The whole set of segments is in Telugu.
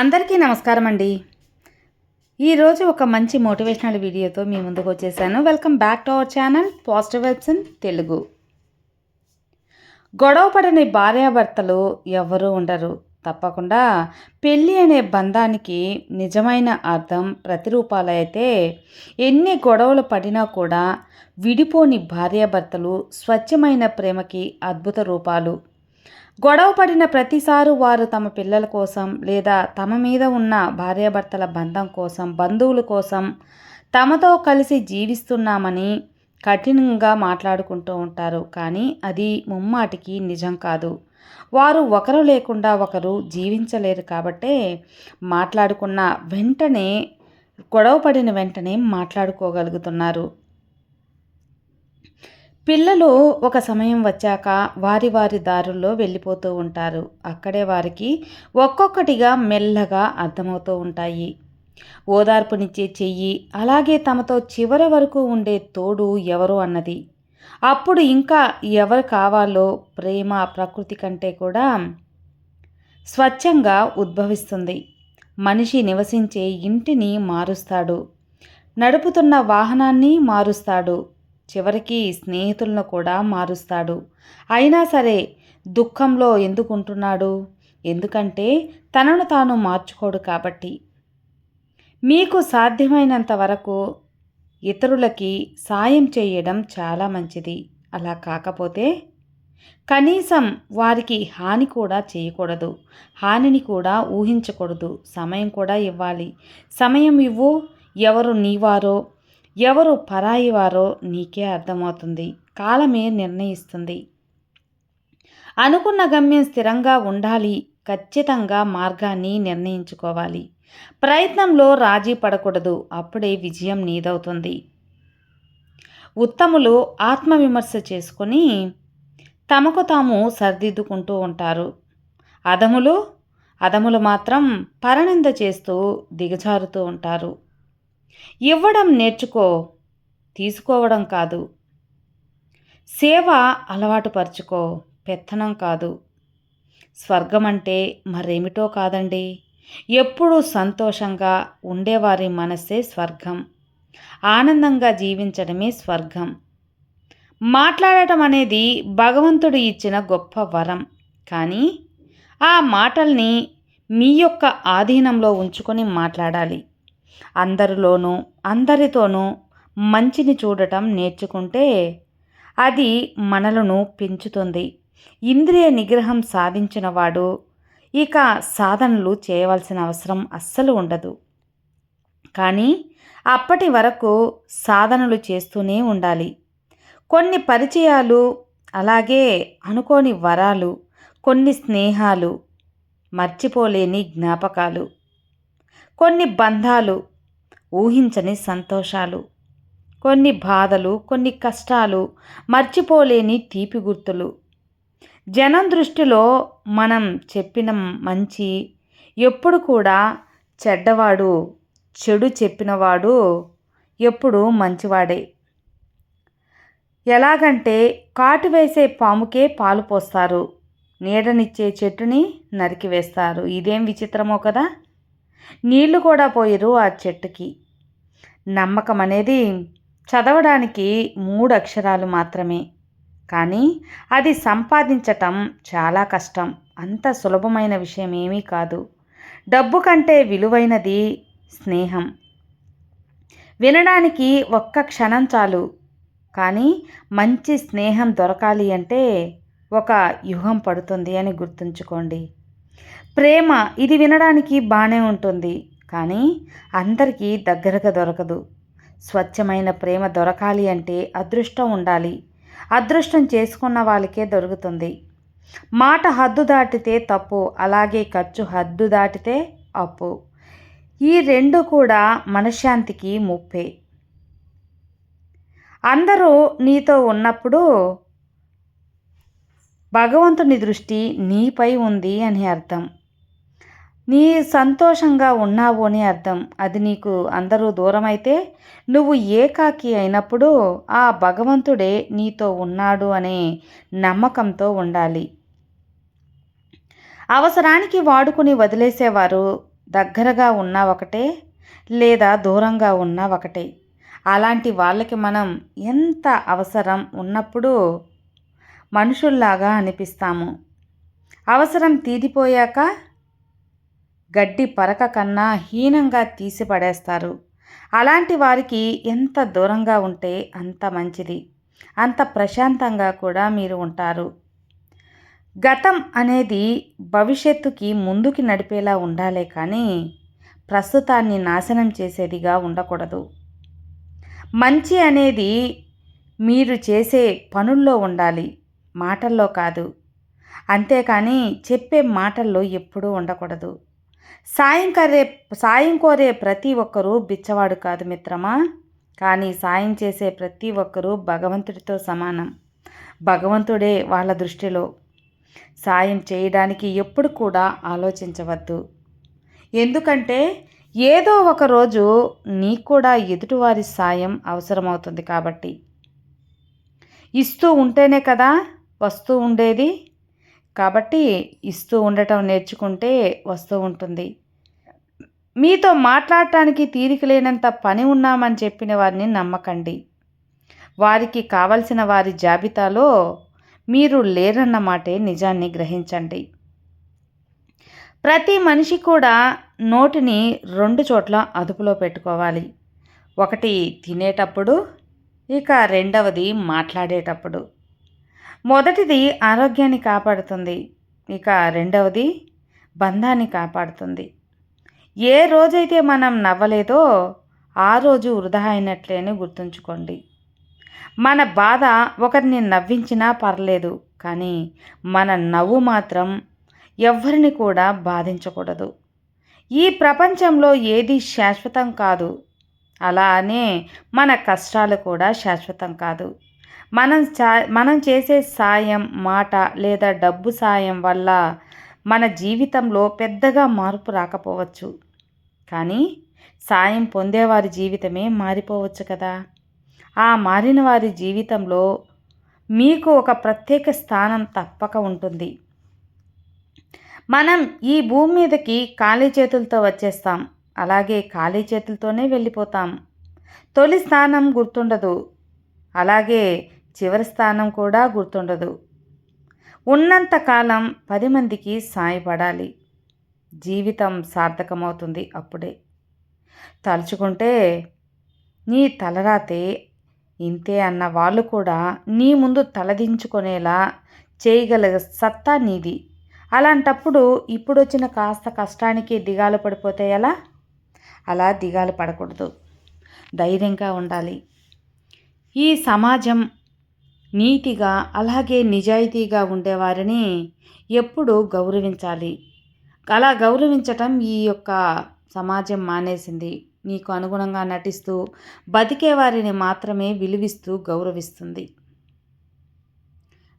అందరికీ నమస్కారం అండి. ఈరోజు ఒక మంచి మోటివేషనల్ వీడియోతో మీ ముందుకు వచ్చేసాను. Welcome back to our channel positive vibes in Telugu. గొడవ పడని భార్యాభర్తలు ఎవరూ ఉండరు. తప్పకుండా పెళ్ళి అనే బంధానికి నిజమైన అర్థం ప్రతిరూపాలైతే ఎన్ని గొడవలు పడినా కూడా విడిపోని భార్యాభర్తలు స్వచ్ఛమైన ప్రేమకి అద్భుత రూపాలు. గొడవ పడిన ప్రతిసారు వారు తమ పిల్లల కోసం లేదా తమ మీద ఉన్న భార్యాభర్తల బంధం కోసం బంధువుల కోసం తమతో కలిసి జీవిస్తున్నామని కఠినంగా మాట్లాడుకుంటూ ఉంటారు. కానీ అది ముమ్మాటికి నిజం కాదు. వారు ఒకరు లేకుండా ఒకరు జీవించలేరు కాబట్టే మాట్లాడుకున్న వెంటనే గొడవ పడిన వెంటనే మాట్లాడుకోగలుగుతున్నారు. పిల్లలు ఒక సమయం వచ్చాక వారి వారి దారుల్లో వెళ్ళిపోతూ ఉంటారు. అక్కడే వారికి ఒక్కొక్కటిగా మెల్లగా అర్థమవుతూ ఉంటాయి. ఓదార్పునిచ్చే చెయ్యి అలాగే తమతో చివరి వరకు ఉండే తోడు ఎవరు అన్నది. అప్పుడు ఇంకా ఎవరు కావాలో ప్రేమ ప్రకృతి కంటే కూడా స్వచ్ఛంగా ఉద్భవిస్తుంది. మనిషి నివసించే ఇంటిని మారుస్తాడు. నడుపుతున్న వాహనాన్ని మారుస్తాడు. చివరికి స్నేహితులను కూడా మారుస్తాడు. అయినా సరే దుఃఖంలో ఎందుకుంటున్నాడు? ఎందుకంటే తనను తాను మార్చుకోడు కాబట్టి. మీకు సాధ్యమైనంత వరకు ఇతరులకి సాయం చేయడం చాలా మంచిది. అలా కాకపోతే కనీసం వారికి హాని కూడా చేయకూడదు. హానిని కూడా ఊహించకూడదు. సమయం కూడా ఇవ్వాలి. సమయం ఇవ్వు. ఎవరు నీవారో ఎవరు పరాయి వారో నీకే అర్థమవుతుంది. కాలమే నిర్ణయిస్తుంది. అనుకున్న గమ్యం స్థిరంగా ఉండాలి. ఖచ్చితంగా మార్గాన్ని నిర్ణయించుకోవాలి. ప్రయత్నంలో రాజీ పడకూడదు. అప్పుడే విజయం నీదవుతుంది. ఉత్తములు ఆత్మవిమర్శ చేసుకొని తమకు తాము సర్దిద్దుకుంటూ ఉంటారు. అదములు అదములు మాత్రం పరనింద చేస్తూ దిగజారుతూ ఉంటారు. ఇవ్వడం నేర్చుకో తీసుకోవడం కాదు. సేవ అలవాటు పరుచుకో పెత్తనం కాదు. స్వర్గం అంటే మరేమిటో కాదండి. ఎప్పుడూ సంతోషంగా ఉండేవారి మనసే స్వర్గం. ఆనందంగా జీవించడమే స్వర్గం. మాట్లాడటం అనేది భగవంతుడు ఇచ్చిన గొప్ప వరం. కానీ ఆ మాటల్ని మీ యొక్క ఆధీనంలో ఉంచుకొని మాట్లాడాలి. అందరిలోనూ అందరితోనూ మంచిని చూడటం నేర్చుకుంటే అది మనలను పెంచుతుంది. ఇంద్రియ నిగ్రహం సాధించిన వాడు ఇక సాధనలు చేయవలసిన అవసరం అస్సలు ఉండదు. కానీ అప్పటి వరకు సాధనలు చేస్తూనే ఉండాలి. కొన్ని పరిచయాలు అలాగే అనుకోని వరాలు కొన్ని స్నేహాలు మర్చిపోలేని జ్ఞాపకాలు కొన్ని బంధాలు ఊహించని సంతోషాలు కొన్ని బాధలు కొన్ని కష్టాలు మర్చిపోలేని తీపి గుర్తులు. జనం దృష్టిలో మనం చెప్పిన మంచి ఎప్పుడు కూడా చెడ్డవాడు చెడు చెప్పినవాడు ఎప్పుడు మంచివాడే. ఎలాగంటే కాటు వేసే పాముకే పాలు పోస్తారు. నీడనిచ్చే చెట్టుని నరికివేస్తారు ఇదేం విచిత్రమో కదా? నీళ్ళు కూడా పోయిరు ఆ చెట్టుకి. నమ్మకం అనేది చదవడానికి మూడు అక్షరాలు మాత్రమే. కానీ అది సంపాదించటం చాలా కష్టం. అంత సులభమైన విషయం ఏమీ కాదు. డబ్బు కంటే విలువైనది స్నేహం. వినడానికి ఒక్క క్షణం చాలు. కానీ మంచి స్నేహం దొరకాలి అంటే ఒక యుగం పడుతుంది అని గుర్తుంచుకోండి. ప్రేమ ఇది వినడానికి బాగానే ఉంటుంది కానీ అందరికీ దగ్గరగా దొరకదు. స్వచ్ఛమైన ప్రేమ దొరకాలి అంటే అదృష్టం ఉండాలి. అదృష్టం చేసుకున్న వాళ్ళకే దొరుకుతుంది. మాట హద్దు దాటితే తప్పు అలాగే ఖర్చు హద్దు దాటితే అప్పు. ఈ రెండు కూడా మనశ్శాంతికి ముప్పే. అందరూ నీతో ఉన్నప్పుడు భగవంతుని దృష్టి నీపై ఉంది అని అర్థం. నీ సంతోషంగా ఉన్నావు అని అర్థం. అది నీకు అందరూ దూరమైతే నువ్వు ఏకాకి అయినప్పుడు ఆ భగవంతుడే నీతో ఉన్నాడు అనే నమ్మకంతో ఉండాలి. అవసరానికి వాడుకుని వదిలేసేవారు దగ్గరగా ఉన్న ఒకటే లేదా దూరంగా ఉన్న ఒకటే. అలాంటి వాళ్ళకి మనం ఎంత అవసరం ఉన్నప్పుడు మనుషుల్లాగా అనిపిస్తాము. అవసరం తీరిపోయాక గడ్డి పరక కన్నా హీనంగా తీసి పడేస్తారు అలాంటి వారికి ఎంత దూరంగా ఉంటే అంత మంచిది. అంత ప్రశాంతంగా కూడా మీరు ఉంటారు. గతం అనేది భవిష్యత్తుకి ముందుకి నడిపేలా ఉండాలే కానీ ప్రస్తుతాన్ని నాశనం చేసేదిగా ఉండకూడదు. మంచి అనేది మీరు చేసే పనుల్లో ఉండాలి మాటల్లో కాదు. అంతేకాని చెప్పే మాటల్లో ఎప్పుడూ ఉండకూడదు. సాయం కరే సాయం కోరే ప్రతి ఒక్కరూ బిచ్చవాడు కాదు మిత్రమా? కానీ సాయం చేసే ప్రతి ఒక్కరూ భగవంతుడితో సమానం. భగవంతుడే వాళ్ళ దృష్టిలో. సాయం చేయడానికి ఎప్పుడు కూడా ఆలోచించవద్దు. ఎందుకంటే ఏదో ఒక రోజు నీకు కూడా ఎదుటివారి సాయం అవసరమవుతుంది కాబట్టి. ఇస్తూ ఉంటేనే కదా వస్తూ ఉండేది కాబట్టి ఇస్తూ ఉండటం నేర్చుకుంటే వస్తూ ఉంటుంది. మీతో మాట్లాడటానికి తీరిక లేనంత పని ఉన్నామని చెప్పిన వారిని నమ్మకండి. వారికి కావలసిన వారి జాబితాలో మీరు లేరన్న మాటే నిజాన్ని గ్రహించండి. ప్రతి మనిషి కూడా నోటిని రెండు చోట్ల అదుపులో పెట్టుకోవాలి. ఒకటి తినేటప్పుడు ఇక రెండవది మాట్లాడేటప్పుడు. మొదటిది ఆరోగ్యాన్ని కాపాడుతుంది. ఇక రెండవది బంధాన్ని కాపాడుతుంది. ఏ రోజైతే మనం నవ్వలేదో ఆ రోజు వృధా అయినట్లేని గుర్తుంచుకోండి. మన బాధ ఒకరిని నవ్వించినా పర్లేదు కానీ మన నవ్వు మాత్రం ఎవరిని కూడా బాధించకూడదు. ఈ ప్రపంచంలో ఏది శాశ్వతం కాదు. అలానే మన కష్టాలు కూడా శాశ్వతం కాదు. మనం మనం చేసే సాయం మాట లేదా డబ్బు సాయం వల్ల మన జీవితంలో పెద్దగా మార్పు రాకపోవచ్చు. కానీ సాయం పొందేవారి జీవితమే మారిపోవచ్చు కదా. ఆ మారిన వారి జీవితంలో మీకు ఒక ప్రత్యేక స్థానం తప్పక ఉంటుంది. మనం ఈ భూమి మీదకి ఖాళీ చేతులతో వచ్చేస్తాం. అలాగే ఖాళీ చేతులతోనే వెళ్ళిపోతాం. తొలి స్థానం గుర్తుండదు. అలాగే చివరి స్థానం కూడా గుర్తుండదు. ఉన్నంతకాలం పది మందికి సాయపడాలి. జీవితం సార్థకమవుతుంది అప్పుడే. తలుచుకుంటే నీ తలరాతే ఇంతే అన్న వాళ్ళు కూడా నీ ముందు తలదించుకునేలా చేయగల సత్తా నీది. అలాంటప్పుడు ఇప్పుడు వచ్చిన కాస్త కష్టానికి దిగాలు పడిపోతే ఎలా? అలా దిగాలు పడకూడదు. ధైర్యంగా ఉండాలి. ఈ సమాజం నీతిగా అలాగే నిజాయితీగా ఉండేవారిని ఎప్పుడూ గౌరవించాలి. అలా గౌరవించటం ఈ యొక్క సమాజం మానేసింది. నీకు అనుగుణంగా నటిస్తూ బతికే వారిని మాత్రమే విలువిస్తూ గౌరవిస్తుంది.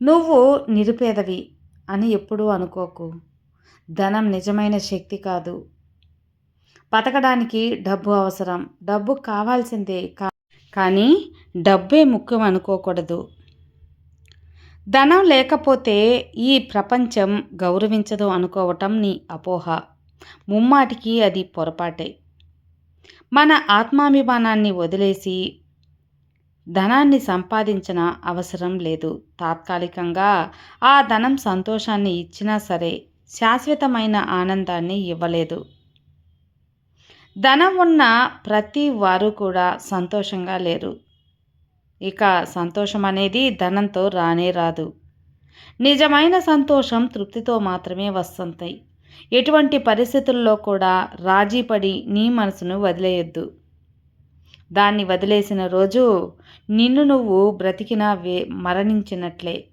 నువ్వు నిరుపేదవి అని ఎప్పుడూ అనుకోకు. ధనం నిజమైన శక్తి కాదు. బతకడానికి డబ్బు అవసరం. డబ్బు కావాల్సిందే కా కానీ డబ్బే ముఖ్యం అనుకోకూడదు. ధనం లేకపోతే ఈ ప్రపంచం గౌరవించదు అనుకోవటం నీ అపోహ. ముమ్మాటికి అది పొరపాటే. మన ఆత్మాభిమానాన్ని వదిలేసి ధనాన్ని సంపాదించిన అవసరం లేదు. తాత్కాలికంగా ఆ ధనం సంతోషాన్ని ఇచ్చినా సరే శాశ్వతమైన ఆనందాన్ని ఇవ్వలేదు. ధనం ఉన్న ప్రతి వారు కూడా సంతోషంగా లేరు. ఇక సంతోషం అనేది ధనంతో రానే రాదు. నిజమైన సంతోషం తృప్తితో మాత్రమే వస్తుంది ఎటువంటి పరిస్థితుల్లో కూడా రాజీపడి నీ మనసును వదిలేయొద్దు. దాన్ని వదిలేసిన రోజు నిన్ను నువ్వు బ్రతికిన వే మరణించినట్లే.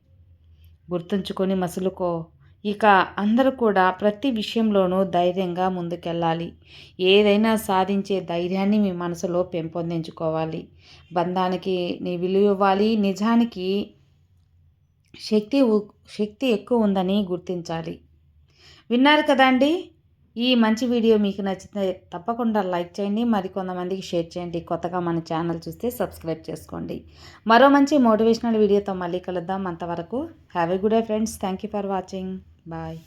గుర్తుంచుకొని మసులుకో. ఇక అందరూ కూడా ప్రతి విషయంలోనూ ధైర్యంగా ముందుకెళ్ళాలి. ఏదైనా సాధించే ధైర్యాన్ని మీ మనసులో పెంపొందించుకోవాలి. బంధానికి నీ విలువ ఇవ్వాలి. నిజానికి శక్తి శక్తి ఎక్కువ ఉందని గుర్తించాలి. విన్నారు కదండి ఈ మంచి వీడియో మీకు నచ్చితే తప్పకుండా లైక్ చేయండి. మరికొంతమందికి షేర్ చేయండి. కొత్తగా మన ఛానల్ చూస్తే సబ్స్క్రైబ్ చేసుకోండి. మరో మంచి మోటివేషనల్ వీడియోతో మళ్ళీ కలుద్దాం. అంతవరకు have a good day friends. Thank you for watching. Bye.